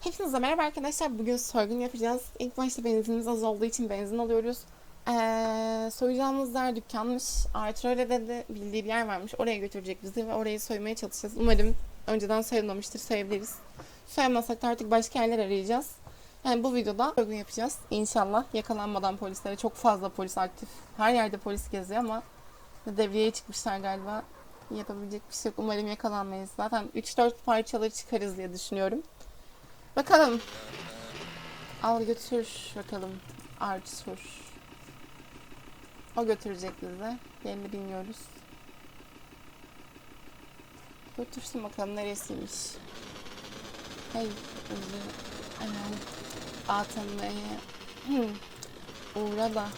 Hepinize merhaba arkadaşlar. Bugün soygun yapacağız. İlk başta benzinimiz az olduğu için benzin alıyoruz. Ee, soyacağımız yer dükkanmış. Arthur öyle dedi. Bildiği bir yer varmış. Oraya götürecek bizi ve orayı soymaya çalışacağız. Umarım önceden soyulmamıştır. Soyabiliriz. Soyamazsak da artık başka yerler arayacağız. Yani bu videoda soygun yapacağız. İnşallah yakalanmadan polislere. Çok fazla polis aktif. Her yerde polis geziyor ama devreye çıkmışlar galiba. Yapabilecek bir şey yok. Umarım yakalanmayız. Zaten 3-4 parçaları çıkarız diye düşünüyorum. Bakalım. Al götür bakalım. Arthur. O götürecek bizi. Yerini bilmiyoruz. Götürsün bakalım neresiymiş. Hey özür. Anam. ATM'ye uğra da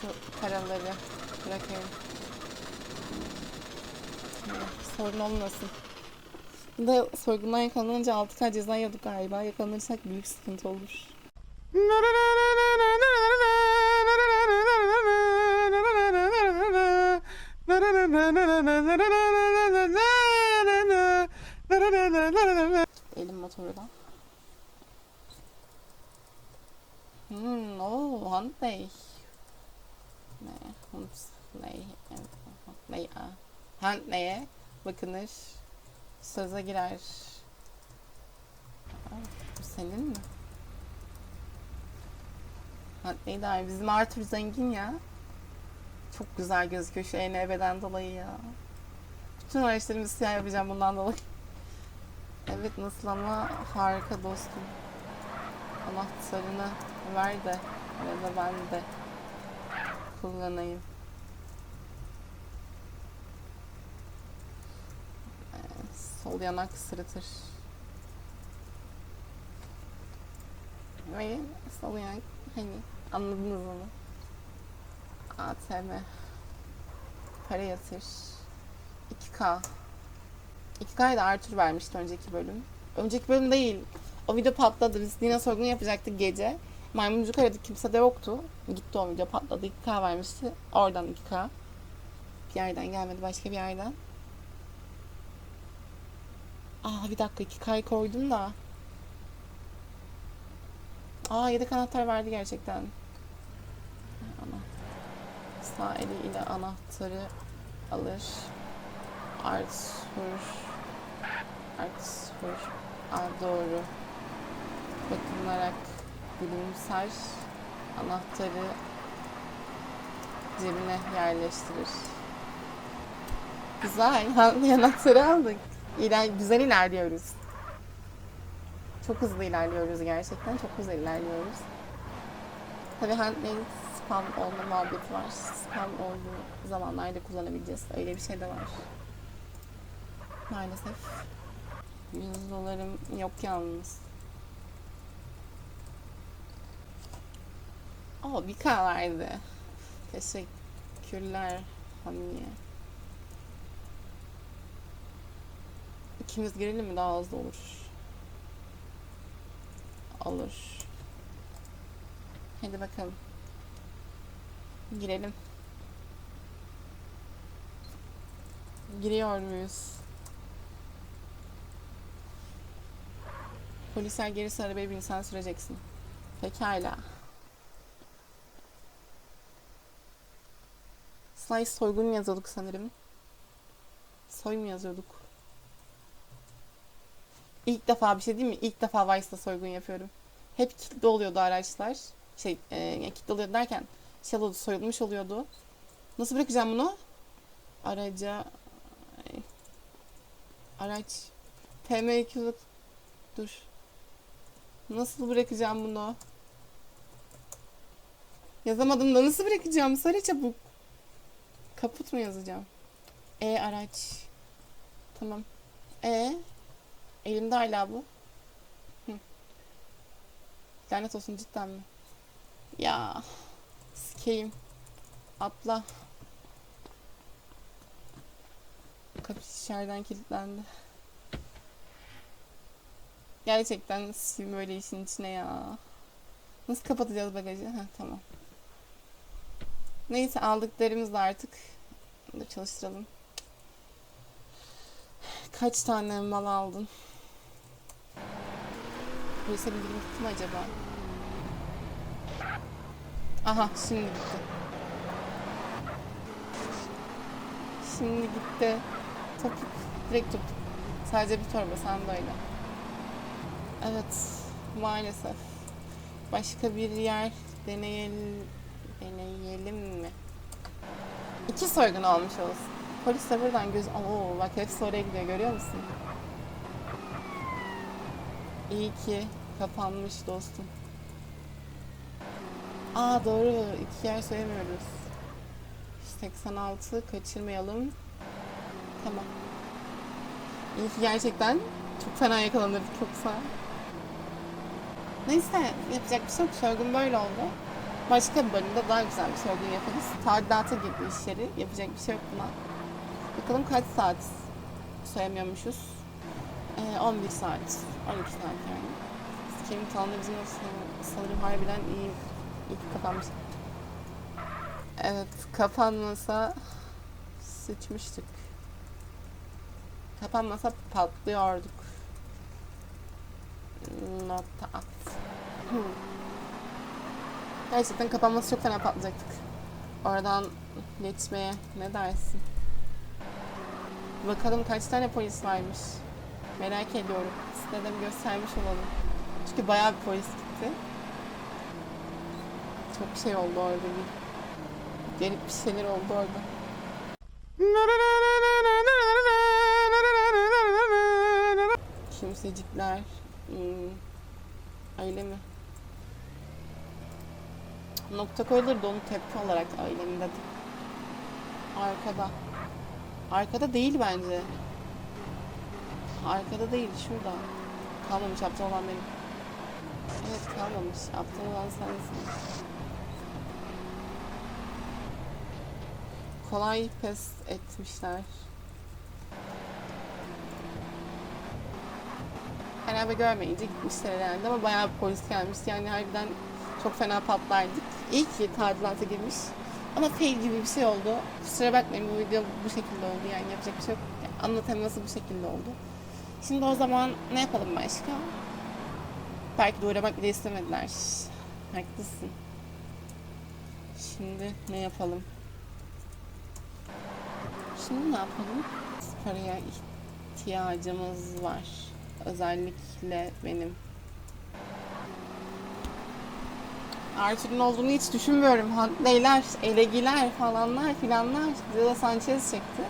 şu paraları bırakayım. Sorun olmasın. Da soygundan yakalanınca 6K ceza yedik galiba. Yakalanırsak büyük sıkıntı olur. Elim motorla. Hmm, oh, Hyundai. Ne? Hyundai. Hyundai. Hyundai'ye bakınır. Söze girer. Aa, bu senin mi? Hyundai de bizim Arthur zengin ya. Çok güzel gözüküyor şu ENB'den dolayı ya. Bütün araçlarımı siyah yapacağım bundan dolayı. Evet nasıl ama harika dostum. Anahtarını ver de ya da ben de kullanayım. Ee, sol yanak sırıtır. Ve sol yanak hani anladınız onu. ATM para yatır 2K 2K'yı da Arthur vermişti önceki bölüm. Önceki bölüm değil. O video patladı. Biz yine sorgun yapacaktık gece. Maymuncuk aradık. Kimse de yoktu. Gitti o video patladı. 2K vermişti. Oradan 2K. Bir yerden gelmedi. Başka bir yerden. Aa bir dakika 2K'yı koydum da. Aa yedek anahtar verdi gerçekten. Ana. Sağ eliyle anahtarı alır. Arthur Arthur Aa, doğru. Bakınarak gülümser. Anahtarı cebine yerleştirir. Güzel. Anahtarı aldık. İler, güzel ilerliyoruz. Çok hızlı ilerliyoruz gerçekten. Çok hızlı ilerliyoruz. Tabii handmade spam olma muhabbeti var. Spam olduğu zamanlarda kullanabileceğiz. Öyle bir şey de var. Maalesef. 100 dolarım yok yalnız. Aa bir K verdi. Teşekkürler Hamiye. İkimiz girelim mi daha hızlı olur. Olur. Hadi bakalım. Girelim. Giriyor muyuz? Polisler gelirse arabaya bin sen süreceksin. Pekala. Slice soygun yazıyorduk sanırım. Soy mu yazıyorduk? İlk defa bir şey değil mi? İlk defa Vice'da soygun yapıyorum. Hep kilitli oluyordu araçlar. Şey, e, yani kilitli oluyordu derken şey oluyordu, soyulmuş oluyordu. Nasıl bırakacağım bunu? Araca... Ay. Araç... PM200... Dur. Nasıl bırakacağım bunu? Yazamadım da nasıl bırakacağım? Söyle çabuk. Kaput mu yazacağım? E araç. Tamam. E elimde hala bu. Hı. Lanet olsun cidden mi? Ya sikeyim. Atla. Kapı içeriden kilitlendi. Gerçekten sil böyle işin içine ya. Nasıl kapatacağız bagajı? Heh, tamam. Neyse aldıklarımızla artık Dur, çalıştıralım. Kaç tane mal aldın? Polise bildirim gitti mi acaba? Aha şimdi gitti. Şimdi gitti. Topuk. Direkt topuk. Sadece bir torba öyle. Evet. Maalesef. Başka bir yer deneyelim, deneyelim mi? İki soygun olmuş olsun. Polis de buradan göz... Oo bak hepsi oraya gidiyor görüyor musun? İyi ki kapanmış dostum. Aa doğru. iki yer söylemiyoruz. 86 kaçırmayalım. Tamam. İyi ki gerçekten çok fena yakalanırdık yoksa. Neyse yapacak bir şey yok. Soygun böyle oldu. Başka bir bölümde daha güzel bir soygun yaparız. Tadilata girdi iş yeri. Yapacak bir şey yok buna. Bakalım kaç saat soyamıyormuşuz. Ee, 11 saat. 12 saat yani. Kim Tanrı bizim sanırım harbiden iyi, iyi kapanmış. Evet kapanmasa sıçmıştık. Kapanmasa patlıyorduk. Nokta at. Hmm. Gerçekten kapanması çok fena patlayacaktık. Oradan geçmeye ne dersin? Bakalım kaç tane polis varmış. Merak ediyorum. Size de bir göstermiş olalım. Çünkü bayağı bir polis gitti. Çok şey oldu orada bir. Garip bir şeyler oldu orada. Kimsecikler. Hmm. Öyle mi? Nokta koyulur da onu tepki olarak öyle mi dedim. Arkada. Arkada değil bence. Arkada değil şurada. Kalmamış aptal olan benim. Evet kalmamış. Aptal olan sensin. Kolay pes etmişler. Herhalde görmeyince gitmişler herhalde ama bayağı polis gelmiş. Yani harbiden çok fena patlardık. İyi ki tadilata girmiş. Ama fail gibi bir şey oldu. Kusura bakmayın bu video bu şekilde oldu yani yapacak bir şey yok. Yani bu şekilde oldu. Şimdi o zaman ne yapalım başka? Belki de uğramak bile istemediler. Haklısın. Şimdi ne yapalım? Şimdi ne yapalım? Paraya ihtiyacımız var. Özellikle benim. Arthur'un olduğunu hiç düşünmüyorum. Huntley'ler, elegiler falanlar filanlar. De Sanchez çekti.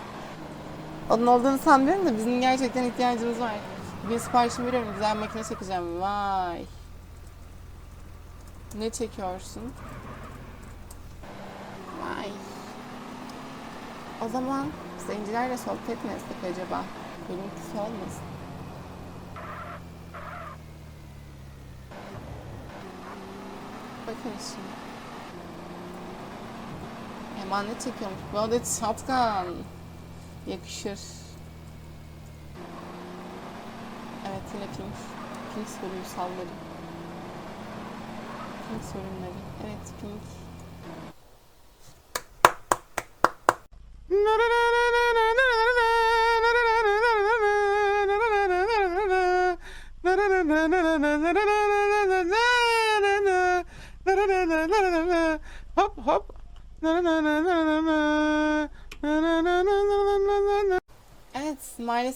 Onun olduğunu sanmıyorum da bizim gerçekten ihtiyacımız var. Bir siparişimi veriyorum. Güzel makine çekeceğim. Vay. Ne çekiyorsun? Vay. O zaman zencilerle sohbet mi etsek acaba? Benimkisi olmasın. Bakın şimdi. Emanet çekiyormuş. Bu adet şapkan. Yakışır. Evet yine pink. Pink soruyu salladım. Pink sorunları. Evet pink.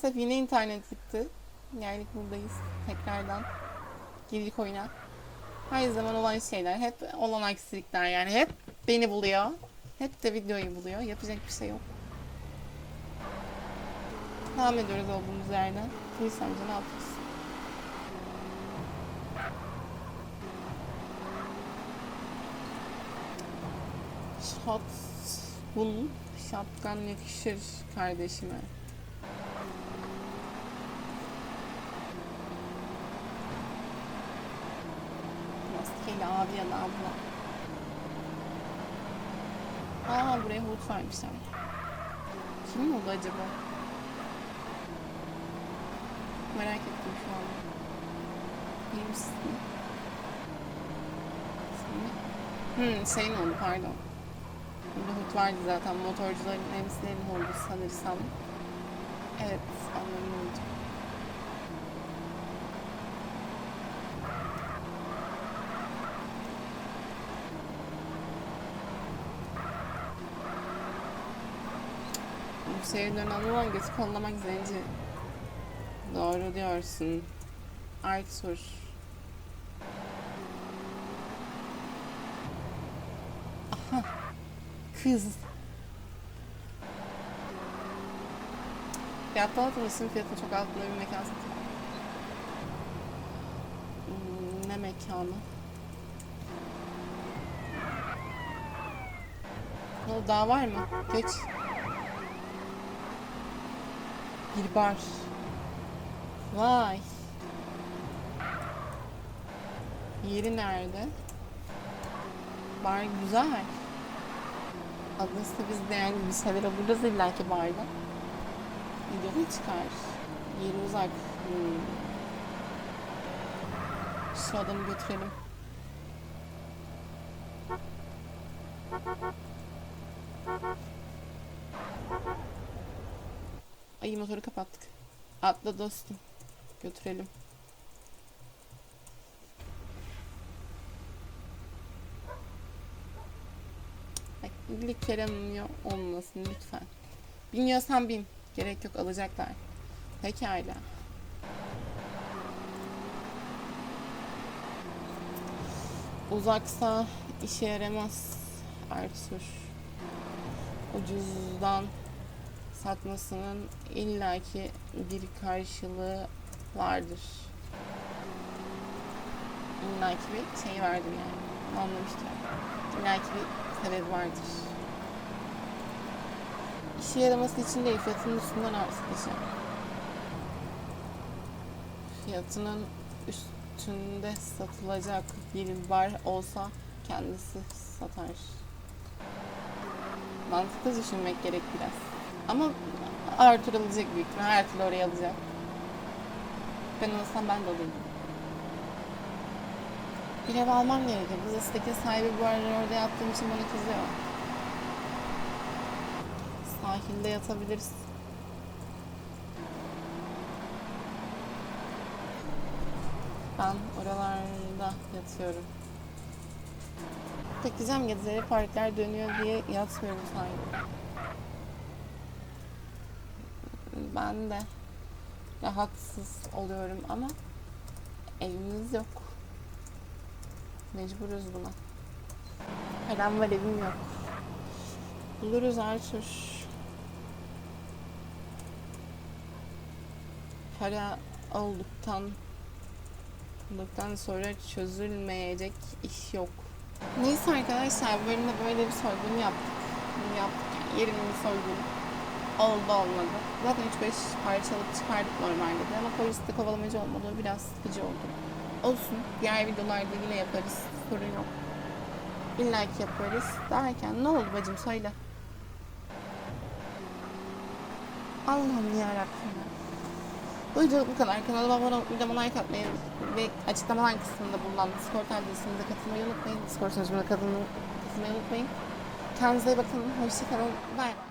Maalesef yine internet gitti. Geldik buradayız tekrardan. Girdik oyuna. Her zaman olan şeyler, hep olan aksilikler yani hep beni buluyor. Hep de videoyu buluyor. Yapacak bir şey yok. Devam ediyoruz olduğumuz yerden. Polis amca ne yapıyorsun? Shot bunun şapkan yakışır kardeşime. Maskeli abi ya da abla. Aa buraya hut vermişler. Kim oldu acaba? Merak ettim şu an. İyi misin? Hmm, senin oldu pardon. Burada hut vardı zaten. Motorcuların emsilerin oldu sanırsam. Evet, oldu. Şehrin önüne alınan götü kollamak zenci. Doğru diyorsun. Arthur. Aha. Kız. Fiyatta atılmışsın fiyatı çok altında bir mekan satıyor. Hmm, ne mekanı? Oldu, daha var mı? Geç. Bir bar. Vay. Yeri nerede? Bar güzel. Aslında biz de yani bir şeyler alırız illa ki barda. Video mu çıkar? Yeri uzak. Hmm. Şu adamı götürelim. Motoru kapattık. Atla dostum. Götürelim. Bak ilk kere binmiyor olmasın lütfen. Biniyorsan bin. Gerek yok alacaklar. Pekala. Uzaksa işe yaramaz Arthur. Ucuzdan satmasının illaki bir karşılığı vardır. İllaki bir şey vardır yani. Anlamıştır. İllaki bir sebebi vardır. İşe yaraması için değil, fiyatının üstünden artışı. Fiyatının üstünde satılacak bir bar olsa kendisi satar. Mantıklı düşünmek gerek biraz. Ama Arthur alacak büyük ihtimal. Her türlü oraya alacak. Ben olsam ben de alırdım. Bir ev almam gerekir. Bu sitekin sahibi bu arada orada yattığım için bana kızıyor. Sahilde yatabiliriz. Ben oralarda yatıyorum. Peki diyeceğim gezileri parklar dönüyor diye yatmıyorum sahilde. Ben de rahatsız oluyorum ama evimiz yok. Mecburuz buna. Param var evim yok. Buluruz Arthur. Para olduktan olduktan sonra çözülmeyecek iş yok. Neyse arkadaşlar bölümde böyle bir soygun yaptık. Bunu yaptık bir soygunu. Oldu olmadı. Zaten 3-5 parça alıp çıkardık normalde de ama poliste kovalamacı olmadı. Biraz sıkıcı oldu. Olsun. Diğer videolarda yine yaparız. Sorun yok. İlla ki yaparız. Derken ne oldu bacım söyle. Allah'ım yarabbim. ya. Bu kadar. Kanalıma abone olup videoma like atmayı ve açıklamalar kısmında bulunan Discord adresimize katılmayı unutmayın. Discord katılmayı katılmayı unutmayın. Kendinize iyi bakın. Hoşçakalın. Bay bay.